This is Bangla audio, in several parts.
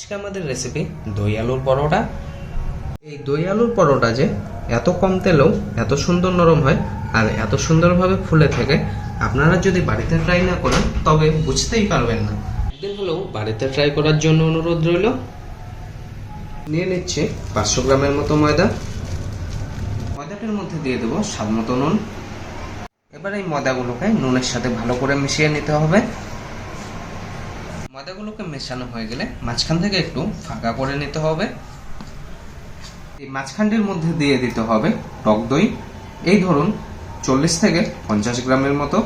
আজকে আমাদের রেসিপি দই আলুর পরোটা। এই দই আলুর পরোটা যে এত কম তেলেও এত সুন্দর নরম হয় আর এত সুন্দরভাবে ফুলে থাকে, আপনারা যদি বাড়িতে ট্রাই না করেন, তবে বুঝতেই পারবেন না। একদিন হলেও বাড়িতে ট্রাই করার জন্য অনুরোধ রইল। নিয়ে নিচ্ছে পাঁচশো গ্রামের মতো ময়দা। ময়দাটার মধ্যে দিয়ে দেবো স্বাদ মতো নুন। এবার এই ময়দাগুলোকে নুনের সাথে ভালো করে মিশিয়ে নিতে হবে। ময়দাগুলোকে মেশানো হয়ে গেলে মাঝখান থেকে একটু ফাঁকা করে নিতে হবে। এই মাঝখানটির মধ্যে দিয়ে দিতে হবে টক দই। এই ধরুন চল্লিশ থেকে পঞ্চাশ গ্রামের মতো।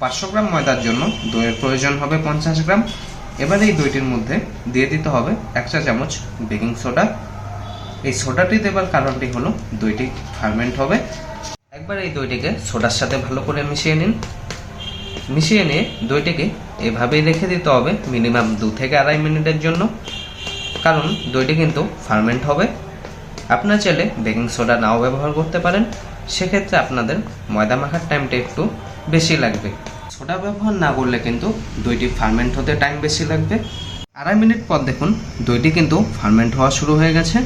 পাঁচশো গ্রাম ময়দার জন্য দইয়ের প্রয়োজন হবে পঞ্চাশ গ্রাম। এবার এই দইটির মধ্যে দিয়ে দিতে হবে এক চা চামচ বেকিং সোডা। এই সোডাটি দেবার কারণটি হলো দইটি ফার্মেন্ট হবে। একবার এই দইটিকে সোডার সাথে ভালো করে মিশিয়ে নিন। মিশিয়ে নিয়ে দইটিকে এভাবেই রেখে দিতে হবে মিনিমাম দু থেকে আড়াই মিনিটের জন্য। কারণ দইটি কিন্তু ফার্মেন্ট হবে। আপনার চাইলে বেকিং সোডা নাও ব্যবহার করতে পারেন। সেক্ষেত্রে আপনাদের ময়দা মাখার টাইমটা একটু বেশি লাগবে। সোডা ব্যবহার না করলে কিন্তু দইটি ফার্মেন্ট হতে টাইম বেশি লাগবে। আড়াই মিনিট পর দেখুন দইটি কিন্তু ফার্মেন্ট হওয়া শুরু হয়ে গেছে।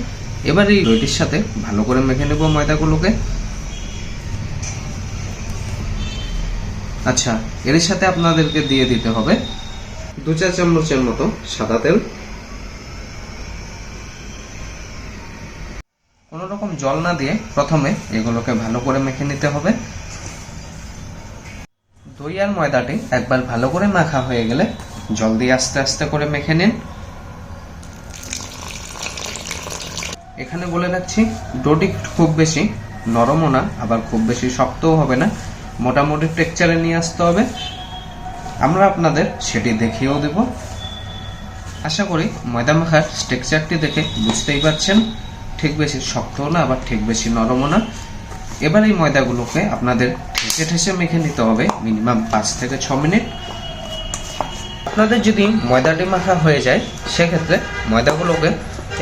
এবার এই দইটির সাথে ভালো করে মেখে নেব ময়দাগুলোকে। আচ্ছা এর সাথে আপনাদেরকে দিয়ে দিতে হবে দু চা চামচের মতো সাদা তেল। কোনো রকম জল না দিয়ে প্রথমে এগুলোকে ভালো করে মেখে নিতে হবে। দই আর ময়দাটি একবার ভালো করে মাখা হয়ে গেলে জল দিয়ে আস্তে আস্তে করে মেখে নিন। এখানে বলে রাখছি ডোটি খুব বেশি, নরমও না, আবার খুব বেশি শক্তও হবে না। মোটামুটি টেক্সচারে নিয়ে আসতে হবে। আমরা আপনাদের সেটি দেখিয়েও দেব। আশা করি ময়দা মাখার টেক্সচারটি দেখে বুঝতেই পারছেন। ঠিক বেশি শক্তও না, আবার ঠিক বেশি নরমও না। এবার এই ময়দাগুলোকে আপনাদের ঠেসে ঠেসে মেখে নিতে হবে মিনিমাম পাঁচ থেকে ছ মিনিট। আপনাদের যদি ময়দাটি মাখা হয়ে যায়, সেক্ষেত্রে ময়দাগুলোকে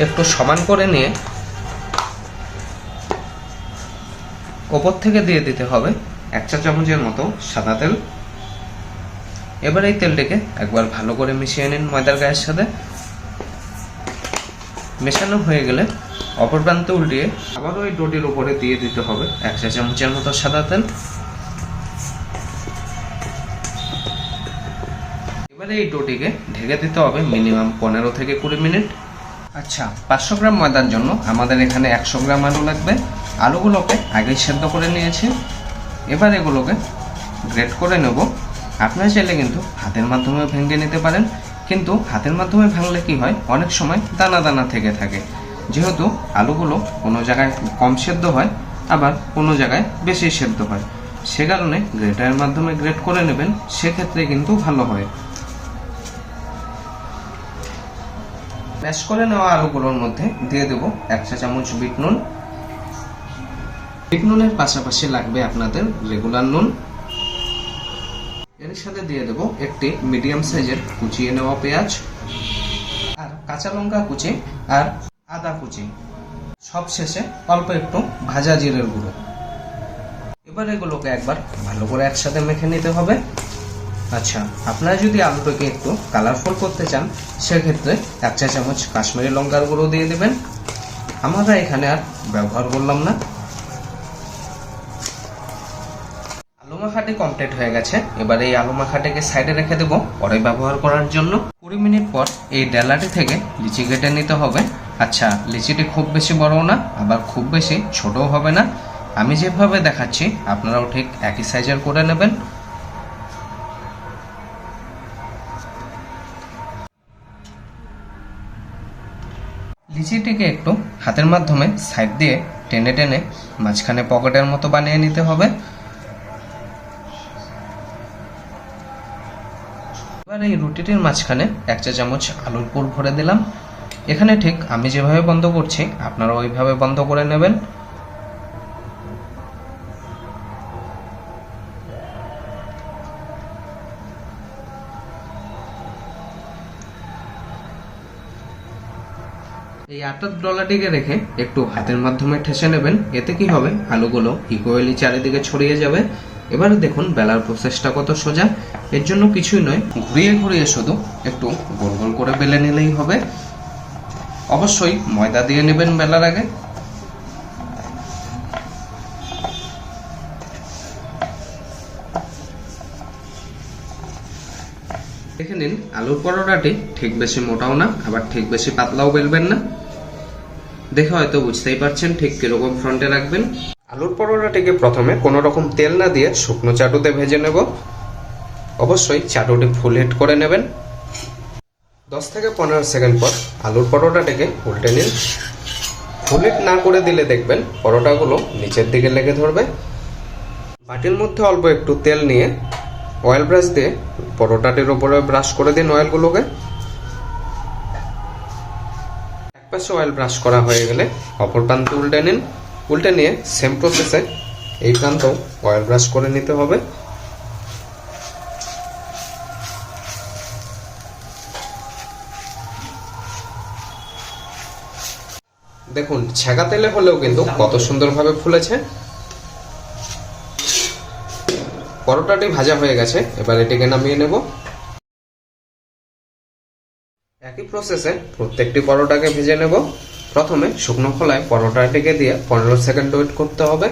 একটু সমান করে নিয়ে ওপর থেকে দিয়ে দিতে হবে। এক চা চামচের মতো সাদা তেল। এবার এই তেলটিকে একবার ভালো করে মিশিয়ে নিন ময়দার গায়ের সাথে। মেশানো হয়ে গেলে অপর প্রান্তে উল্টিয়ে আবার ওই ডোটির উপরে দিয়ে দিতে হবে এক চা চামচের মতো সাদা তেল। এবারে এই ডোটিকে ঢেকে দিতে হবে মিনিমাম পনেরো থেকে কুড়ি মিনিট। আচ্ছা পাঁচশো গ্রাম ময়দার জন্য আমাদের এখানে একশো গ্রাম আলু লাগবে। আলুগুলোকে আগেই সেদ্ধ করে নিয়েছি। এবার এগুলোকে গ্রেট করে নেব। আপনারা চাইলে কিন্তু হাতের মাধ্যমে ভেঙে নিতে পারেন, কিন্তু হাতের মাধ্যমে ভাঙলে কি হয়? অনেক সময় দানা দানা থেকে থাকে। যেহেতু আলুগুলো কোনো জায়গায় কম সেদ্ধ হয়, আবার কোনো জায়গায় বেশি সেদ্ধ হয়। সে কারণে গ্রেটারের মাধ্যমে গ্রেট করে নেবেন, সেক্ষেত্রে কিন্তু ভালো হয়। ম্যাশ করে নেওয়া আলুগুলোর মধ্যে দিয়ে দেবো এক চা চামচ বিট নুন। বিট নুনের পাশাপাশি লাগবে আপনাদের রেগুলার নুন। এর সাথে দিয়ে দেবো একটি মিডিয়াম সাইজের কুচিয়ে নেওয়া পেঁয়াজ, আর কাঁচা লঙ্কা কুচি, আর আদা কুচি। সব শেষে অল্প একটু ভাজা জিরের গুঁড়ো। এবার এগুলোকে একবার ভালো করে একসাথে মেখে নিতে হবে। আচ্ছা আপনারা যদি আলুটাকে একটু কালারফুল করতে চান, সেক্ষেত্রে এক চা চামচ কাশ্মীরি লঙ্কার গুঁড়ো দিয়ে দেবেন। আমরা এখানে আর ব্যবহার করলাম না। মাখাটি কমপ্লিট হয়ে গেছে। এবার এই আলু মাখাটিকে সাইডে রেখে দেবো। পরে ব্যবহার করার জন্য কুড়ি মিনিট পর এই ডেলাটি থেকে লিচি কেটে নিতে হবে। আচ্ছা লিচিটি খুব বেশি বড়ও না, আবার খুব বেশি ছোটও হবে না। আমি যেভাবে দেখাচ্ছি, আপনারাও ঠিক একই সাইজের করে নেবেন। লিচিটিকে একটু হাতের মাধ্যমে সাইড দিয়ে টেনে টেনে মাঝখানে পকেটের মতো বানিয়ে নিতে হবে। এবার এই রুটিটির মাঝখানে এক চা চামচ আলুর পুর ভরে দিলাম। এখানে ঠিক আমি যেভাবে বন্ধ করছি আপনারা ওইভাবে বন্ধ করে নেবেন। এই আটার ডলাটিকে রেখে একটু হাতের মাধ্যমে ঠেসে নেবেন। এতে কি হবে? আলুগুলো ইকুয়ালি চারিদিকে ছড়িয়ে যাবে। এবারে দেখুন, বেলার প্রসেসটা কত সোজা। এর জন্য কিছুই নয়, ঘুরিয়ে ঘুরিয়ে শুধু একটু গোল গোল করে বেলে নিলেই হবে। অবশ্যই ময়দা দিয়ে নেবেন বেলার আগে। দেখে নিন, আলুর পরোটাটি ঠিক বেশি মোটাও না, আবার ঠিক বেশি পাতলাও বেলবেন না। দেখে হয়তো বুঝতেই পারছেন ঠিক কীরকম ফ্রন্টে রাখবেন। আলুর পরোটাটিকে প্রথমে কোনো রকম তেল না দিয়ে শুকনো চাটুতে ভেজে নেব। অবশ্যই চাটুটি ফুল হিট করে নেবেন। দশ থেকে পনেরো সেকেন্ড পর আলুর পরোটাটিকে উল্টে নিন। ফুল হিট না করে দিলে দেখবেন পরোটাগুলো নিচের দিকে লেগে ধরবে। বাটির মধ্যে অল্প একটু তেল নিয়ে অয়েল ব্রাশ দিয়ে পরোটাটির উপরে ব্রাশ করে দিন অয়েলগুলোকে। এক পাশে অয়েল ব্রাশ করা হয়ে গেলে অপর প্রান্তে উল্টে নিন। উল্টে নিয়ে সেম প্রসেসে এই প্রান্তেও অয়েল ব্রাশ করে নিতে হবে। দেখুন, ছেঁকা তেলে হলেও কিন্তু কত সুন্দরভাবে ফুলেছে। পরোটাটি ভাজা হয়ে গেছে, এবার এটিকে নামিয়ে নেব। একই প্রসেসে প্রত্যেকটি পরোটাকে ভেজে নেব। প্রথমে শুকনো খোলায় পরোটাটিকে দিয়ে পনেরো সেকেন্ড ওয়েট করতে হবে।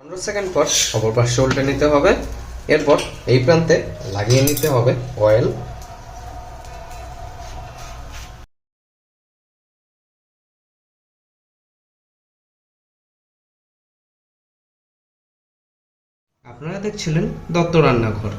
পনেরো সেকেন্ড পর অপর পাশে উল্টে নিতে হবে। এরপর এই প্রান্তে লাগিয়ে নিতে হবে অয়েল আপনারা দেখছিলেন দত্ত রান্নাঘর।